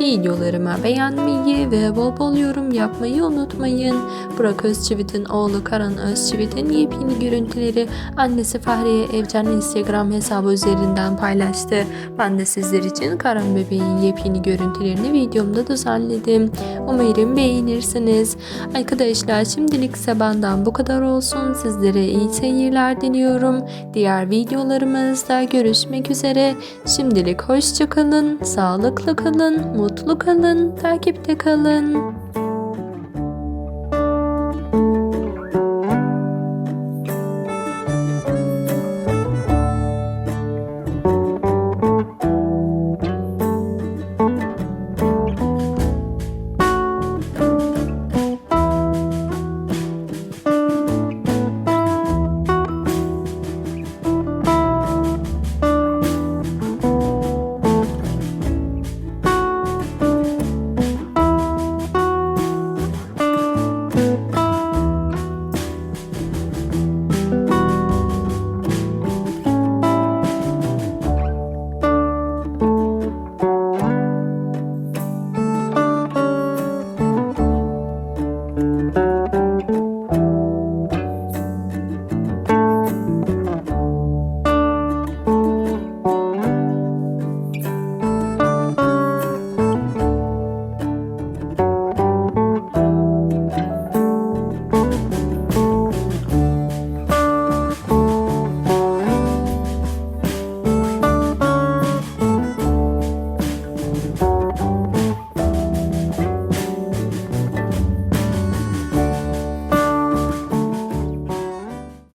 videolarıma beğenmeyi ve bol bol yorum yapmayı unutmayın. Burak Özçivit'in oğlu Karan Özçivit'in yepyeni görüntüleri annesi Fahriye Evcen Instagram hesabı üzerinden paylaştı. Ben de sizler için Karan bebeğin yepyeni görüntülerini videomda düzenledim. Umarım beğenirsiniz. Arkadaşlar şimdilik ise benden bu kadar olsun. Sizlere iyi seyirler diliyorum. Diğer videolarımızda görüşmek üzere. Şimdilik hoşçakalın, sağlıklı kalın, mutlu kalın, takipte kalın.